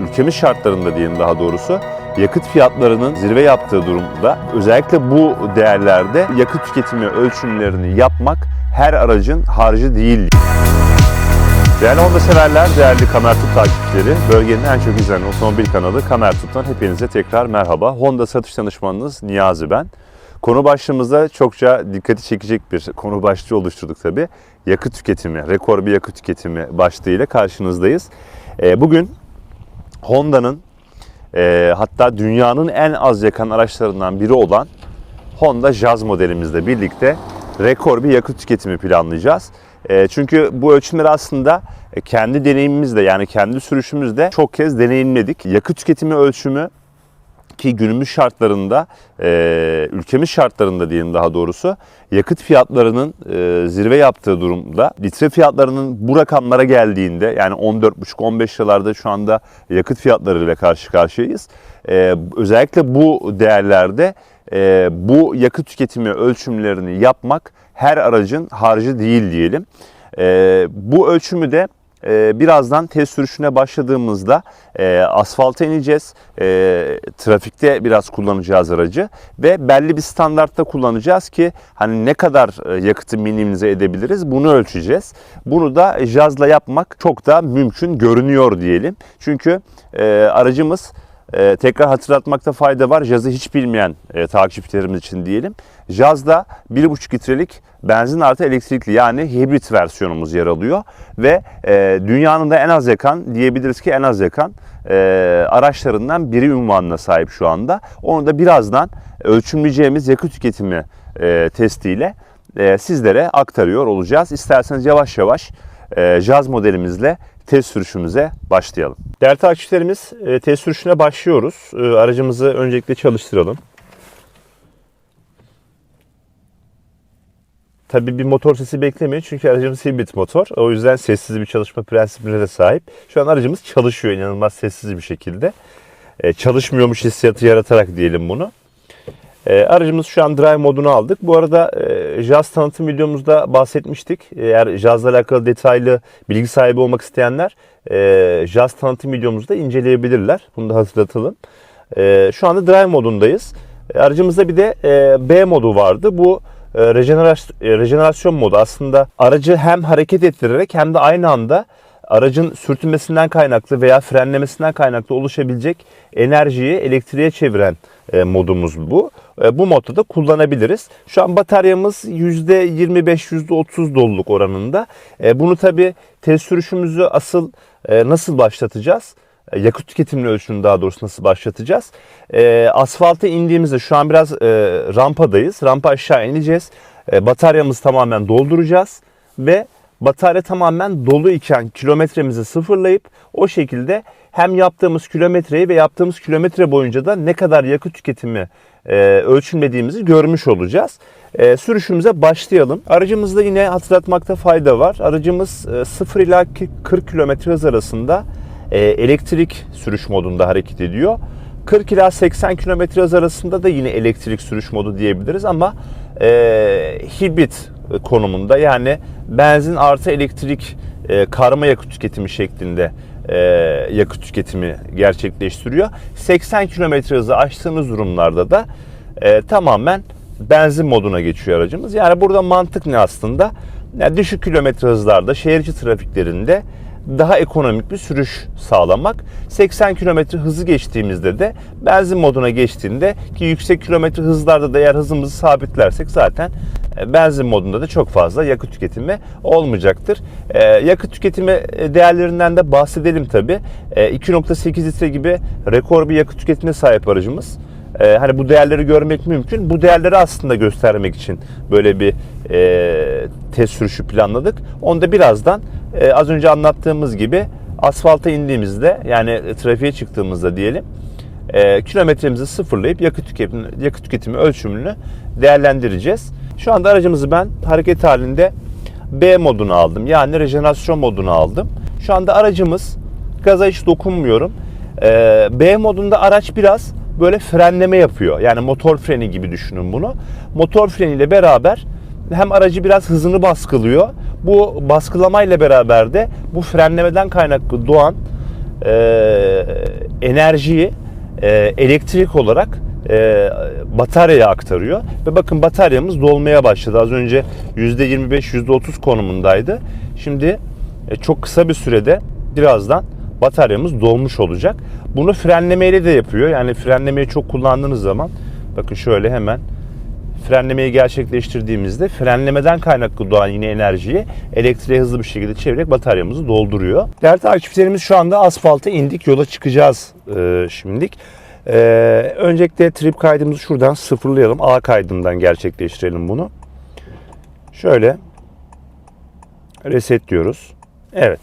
ülkemiz şartlarında diyelim daha doğrusu yakıt fiyatlarının zirve yaptığı durumda özellikle bu değerlerde yakıt tüketimi ölçümlerini yapmak her aracın harcı değil. Değerli Honda severler, değerli Kamer Tut takipçileri, bölgenin en çok izlenen otomobil kanalı Kamer Tut'tan hepinize tekrar merhaba. Honda satış danışmanınız Niyazi ben. Konu başlığımızda çokça dikkati çekecek bir konu başlığı oluşturduk tabii. Yakıt tüketimi, rekor bir yakıt tüketimi başlığıyla karşınızdayız. Ee, Bugün Honda'nın e, hatta dünyanın en az yakan araçlarından biri olan Honda Jazz modelimizle birlikte rekor bir yakıt tüketimi planlayacağız. E, çünkü bu ölçümleri aslında e, kendi deneyimimizde yani kendi sürüşümüzde çok kez deneyimledik. Yakıt tüketimi ölçümü ki günümüz şartlarında, e, ülkemiz şartlarında diyelim daha doğrusu yakıt fiyatlarının e, zirve yaptığı durumda litre fiyatlarının bu rakamlara geldiğinde yani 14,5-15 liralarda şu anda yakıt fiyatlarıyla karşı karşıyayız. E, özellikle bu değerlerde e, bu yakıt tüketimi ölçümlerini yapmak her aracın harcı değil diyelim. E, bu ölçümü de e, birazdan test sürüşüne başladığımızda e, asfalta ineceğiz. E, trafikte biraz kullanacağız aracı ve belli bir standartta kullanacağız ki hani ne kadar e, yakıtı minimize edebiliriz bunu ölçeceğiz. Bunu da jazla yapmak çok da mümkün görünüyor diyelim. Çünkü e, aracımız ee, tekrar hatırlatmakta fayda var. Jaz'ı hiç bilmeyen e, takipçilerimiz için diyelim. Jaz'da 1,5 litrelik benzin artı elektrikli yani hibrit versiyonumuz yer alıyor. Ve e, dünyanın da en az yakan diyebiliriz ki en az yakan e, araçlarından biri ünvanına sahip şu anda. Onu da birazdan ölçümleyeceğimiz yakıt tüketimi e, testiyle e, sizlere aktarıyor olacağız. İsterseniz yavaş yavaş e, Jazz modelimizle test sürüşümüze başlayalım. Değerli takipçilerimiz e, test sürüşüne başlıyoruz. E, Aracımızı öncelikle çalıştıralım. Tabii bir motor sesi beklemeyin çünkü aracımız hibrit motor. O yüzden sessiz bir çalışma prensibine de sahip. Şu an aracımız çalışıyor inanılmaz sessiz bir şekilde. E, Çalışmıyormuş hissiyatı yaratarak diyelim bunu. E, aracımız şu an drive modunu aldık. Bu arada e, Jazz tanıtım videomuzda bahsetmiştik. Eğer Jazz'la alakalı detaylı bilgi sahibi olmak isteyenler e, Jazz tanıtım videomuzda inceleyebilirler. Bunu da hatırlatalım. E, şu anda drive modundayız. E, aracımızda bir de e, B modu vardı. Bu e, rejenerasyon, e, rejenerasyon modu aslında aracı hem hareket ettirerek hem de aynı anda aracın sürtünmesinden kaynaklı veya frenlemesinden kaynaklı oluşabilecek enerjiyi elektriğe çeviren modumuz bu. E, bu modda da kullanabiliriz. Şu an bataryamız %25-%30 doluluk oranında. E, bunu tabi test sürüşümüzü asıl e, nasıl başlatacağız? E, yakıt tüketimini ölçümünü daha doğrusu nasıl başlatacağız? E, asfalta indiğimizde şu an biraz e, rampadayız. Rampa aşağı ineceğiz. E, bataryamızı tamamen dolduracağız ve batarya tamamen dolu iken kilometremizi sıfırlayıp o şekilde hem yaptığımız kilometreyi ve yaptığımız kilometre boyunca da ne kadar yakıt tüketimi e, ölçümlediğimizi görmüş olacağız. E, sürüşümüze başlayalım. Aracımızda yine hatırlatmakta fayda var. Aracımız e, 0 ila 40 km hız arasında e, elektrik sürüş modunda hareket ediyor. 40 ila 80 km hız arasında da yine elektrik sürüş modu diyebiliriz ama e, hibrit konumunda yani benzin artı elektrik e, karma yakıt tüketimi şeklinde e, yakıt tüketimi gerçekleştiriyor. 80 km hızı aştığınız durumlarda da e, tamamen benzin moduna geçiyor aracımız. Yani burada mantık ne aslında? Yani düşük kilometre hızlarda şehir içi trafiklerinde daha ekonomik bir sürüş sağlamak. 80 km hızı geçtiğimizde de benzin moduna geçtiğinde ki yüksek kilometre hızlarda da eğer hızımızı sabitlersek zaten benzin modunda da çok fazla yakıt tüketimi olmayacaktır. E, yakıt tüketimi değerlerinden de bahsedelim tabi. E, 2.8 litre gibi rekor bir yakıt tüketimine sahip aracımız. E, hani bu değerleri görmek mümkün. Bu değerleri aslında göstermek için böyle bir e, test sürüşü planladık. Onu da birazdan e, az önce anlattığımız gibi asfalta indiğimizde yani trafiğe çıktığımızda diyelim e, kilometremizi sıfırlayıp yakıt tüketimi, yakıt tüketimi ölçümünü değerlendireceğiz. Şu anda aracımızı ben hareket halinde B modunu aldım. Yani rejenerasyon modunu aldım. Şu anda aracımız gaza hiç dokunmuyorum. E, B modunda araç biraz böyle frenleme yapıyor. Yani motor freni gibi düşünün bunu. Motor freniyle beraber hem aracı biraz hızını baskılıyor. Bu baskılamayla beraber de bu frenlemeden kaynaklı doğan e, enerjiyi e, elektrik olarak e, bataryaya aktarıyor. Ve bakın bataryamız dolmaya başladı. Az önce %25, %30 konumundaydı. Şimdi e, çok kısa bir sürede birazdan bataryamız dolmuş olacak. Bunu frenlemeyle de yapıyor. Yani frenlemeyi çok kullandığınız zaman bakın şöyle hemen frenlemeyi gerçekleştirdiğimizde frenlemeden kaynaklı doğan yine enerjiyi elektriğe hızlı bir şekilde çevirerek bataryamızı dolduruyor. Değerli takipçilerimiz şu anda asfalta indik. Yola çıkacağız e, şimdilik. E, öncelikle trip kaydımızı şuradan sıfırlayalım. A kaydından gerçekleştirelim bunu. Şöyle reset diyoruz. Evet.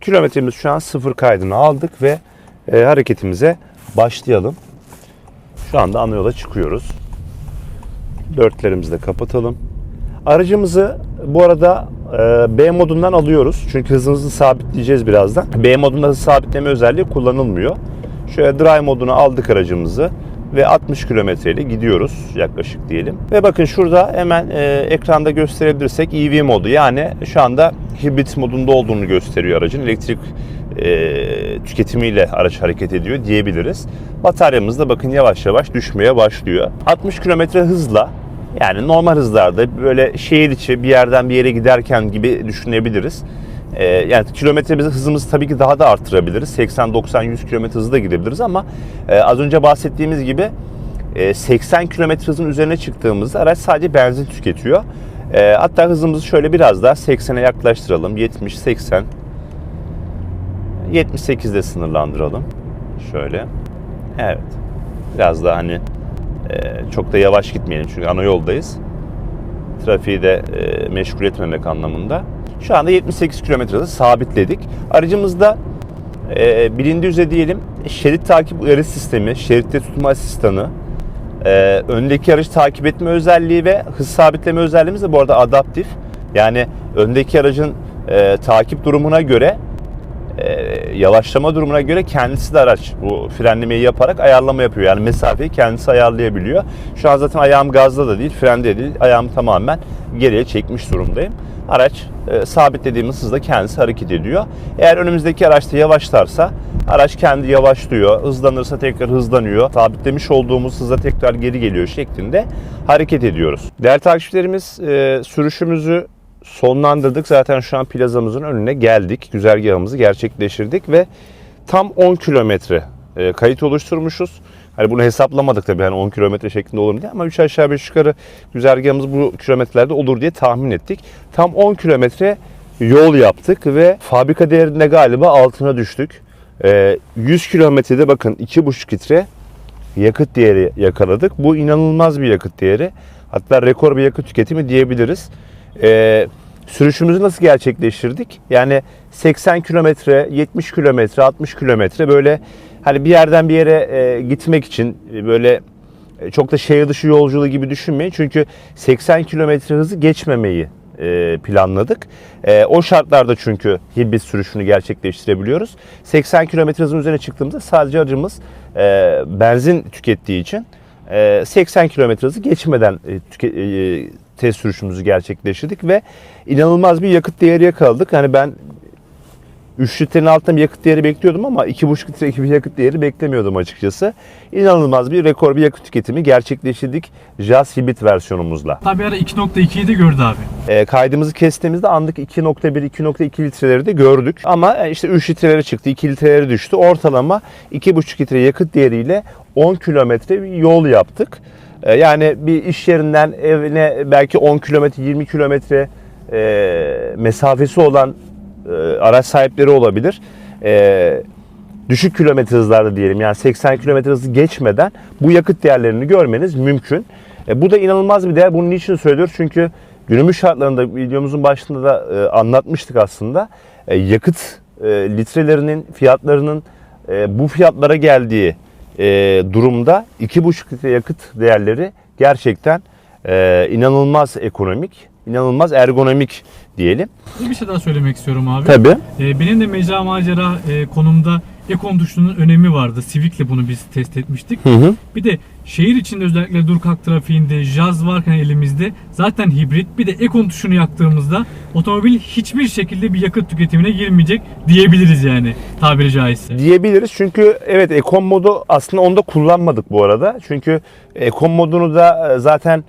Kilometremiz şu an sıfır kaydını aldık ve e, hareketimize başlayalım. Şu anda ana yola çıkıyoruz. Dörtlerimizi de kapatalım. Aracımızı bu arada e, B modundan alıyoruz. Çünkü hızımızı sabitleyeceğiz birazdan. B modunda sabitleme özelliği kullanılmıyor. Şöyle drive moduna aldık aracımızı ve 60 kilometre ile gidiyoruz yaklaşık diyelim. Ve bakın şurada hemen e, ekranda gösterebilirsek EV modu yani şu anda hibrit modunda olduğunu gösteriyor aracın. Elektrik e, tüketimiyle araç hareket ediyor diyebiliriz. Bataryamız da bakın yavaş yavaş düşmeye başlıyor. 60 kilometre hızla yani normal hızlarda böyle şehir içi bir yerden bir yere giderken gibi düşünebiliriz. Ee, yani kilometre hızımızı tabii ki daha da arttırabiliriz. 80, 90, 100 kilometre hızla gidebiliriz ama e, az önce bahsettiğimiz gibi e, 80 kilometre hızın üzerine çıktığımızda araç sadece benzin tüketiyor. E, hatta hızımızı şöyle biraz daha 80'e yaklaştıralım. 70, 80, 78'de sınırlandıralım. Şöyle. Evet. Biraz daha hani e, çok da yavaş gitmeyelim çünkü ana yoldayız. Trafiği de e, meşgul etmemek anlamında. Şu anda 78 kilometrede sabitledik. Aracımızda e, bilindiği üzere diyelim şerit takip uyarı sistemi, şeritte tutma asistanı, e, öndeki aracı takip etme özelliği ve hız sabitleme özelliğimiz de bu arada adaptif. Yani öndeki aracın e, takip durumuna göre yavaşlama durumuna göre kendisi de araç bu frenlemeyi yaparak ayarlama yapıyor. Yani mesafeyi kendisi ayarlayabiliyor. Şu an zaten ayağım gazda da değil, frende de değil. Ayağımı tamamen geriye çekmiş durumdayım. Araç e, sabitlediğimiz hızda kendisi hareket ediyor. Eğer önümüzdeki araçta yavaşlarsa araç kendi yavaşlıyor. Hızlanırsa tekrar hızlanıyor. Sabitlemiş olduğumuz hıza tekrar geri geliyor şeklinde hareket ediyoruz. Değerli takipçilerimiz e, sürüşümüzü sonlandırdık. Zaten şu an plazamızın önüne geldik. Güzergahımızı gerçekleştirdik ve tam 10 kilometre e, kayıt oluşturmuşuz. Hani bunu hesaplamadık tabii hani 10 kilometre şeklinde olur diye ama 3 aşağı 5 yukarı güzergahımız bu kilometrelerde olur diye tahmin ettik. Tam 10 kilometre yol yaptık ve fabrika değerinde galiba altına düştük. E, 100 kilometrede bakın 2,5 litre yakıt değeri yakaladık. Bu inanılmaz bir yakıt değeri. Hatta rekor bir yakıt tüketimi diyebiliriz. Ee, sürüşümüzü nasıl gerçekleştirdik? Yani 80 kilometre, 70 kilometre, 60 kilometre böyle hani bir yerden bir yere e, gitmek için e, böyle e, çok da şehir dışı yolculuğu gibi düşünmeyin. Çünkü 80 kilometre hızı geçmemeyi e, planladık. E, o şartlarda çünkü hibrit sürüşünü gerçekleştirebiliyoruz. 80 kilometre hızın üzerine çıktığımızda sadece aracımız e, benzin tükettiği için e, 80 kilometre hızı geçmeden e, tüke- e, test sürüşümüzü gerçekleştirdik ve inanılmaz bir yakıt değeri yakaladık. Hani ben 3 litrenin altında bir yakıt değeri bekliyordum ama 2,5 litre gibi bir yakıt değeri beklemiyordum açıkçası. İnanılmaz bir rekor bir yakıt tüketimi gerçekleştirdik Jazz Hibrit versiyonumuzla. Tabi ara 2.2'yi de gördü abi. E, kaydımızı kestiğimizde anlık 2.1, 2.2 litreleri de gördük. Ama e, işte 3 litrelere çıktı, 2 litrelere düştü. Ortalama 2.5 litre yakıt değeriyle 10 kilometre yol yaptık. E, yani bir iş yerinden evine belki 10 kilometre, 20 kilometre e, mesafesi olan e, araç sahipleri olabilir. E, düşük kilometre hızlarda diyelim yani 80 kilometre hızı geçmeden bu yakıt değerlerini görmeniz mümkün. Bu da inanılmaz bir değer. Bunun niçin söylüyoruz? Çünkü günümüz şartlarında videomuzun başında da anlatmıştık aslında. Yakıt litrelerinin fiyatlarının bu fiyatlara geldiği e, durumda 2,5 litre yakıt değerleri gerçekten e, inanılmaz ekonomik, inanılmaz ergonomik diyelim. Bir şey daha söylemek istiyorum abi. Tabii. Ee, benim de mecra macera e, konumda Ekon tuşunun önemi vardı. Civic'le bunu biz test etmiştik. Hı hı. Bir de Şehir içinde özellikle dur kalk trafiğinde jaz varken elimizde zaten hibrit bir de ekon tuşunu yaktığımızda otomobil hiçbir şekilde bir yakıt tüketimine girmeyecek diyebiliriz yani tabiri caizse. diyebiliriz. Çünkü evet ekon modu aslında onu da kullanmadık bu arada. Çünkü ekon modunu da e, zaten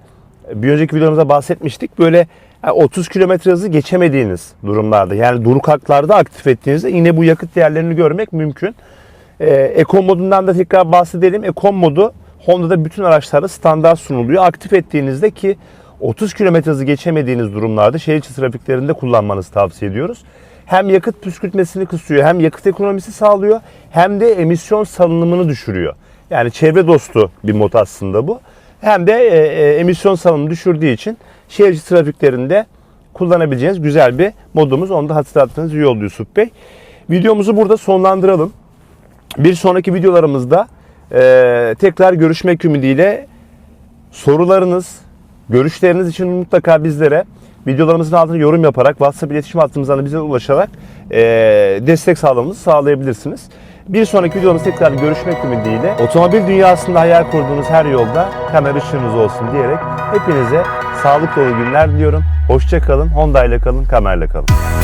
bir önceki videomuzda bahsetmiştik. Böyle e, 30 kilometre hızı geçemediğiniz durumlarda yani duru kalklarda aktif ettiğinizde yine bu yakıt değerlerini görmek mümkün. E, ekon modundan da tekrar bahsedelim. Ekon modu Honda'da bütün araçlarda standart sunuluyor. Aktif ettiğinizde ki 30 km hızı geçemediğiniz durumlarda şehir içi trafiklerinde kullanmanızı tavsiye ediyoruz. Hem yakıt püskürtmesini kısıyor, hem yakıt ekonomisi sağlıyor, hem de emisyon salınımını düşürüyor. Yani çevre dostu bir mod aslında bu. Hem de e, e, emisyon salınımını düşürdüğü için şehir içi trafiklerinde kullanabileceğiniz güzel bir modumuz. Onu da hatırlattığınız iyi oldu Yusuf Bey. Videomuzu burada sonlandıralım. Bir sonraki videolarımızda e, tekrar görüşmek ümidiyle sorularınız, görüşleriniz için mutlaka bizlere videolarımızın altına yorum yaparak WhatsApp iletişim hattımızdan da bize ulaşarak e, destek sağlamamızı sağlayabilirsiniz. Bir sonraki videomuzda tekrar görüşmek ümidiyle otomobil dünyasında hayal kurduğunuz her yolda hemen ışığınız olsun diyerek hepinize sağlık dolu günler diliyorum. Hoşça kalın, Honda ile kalın, Kamer'le kalın.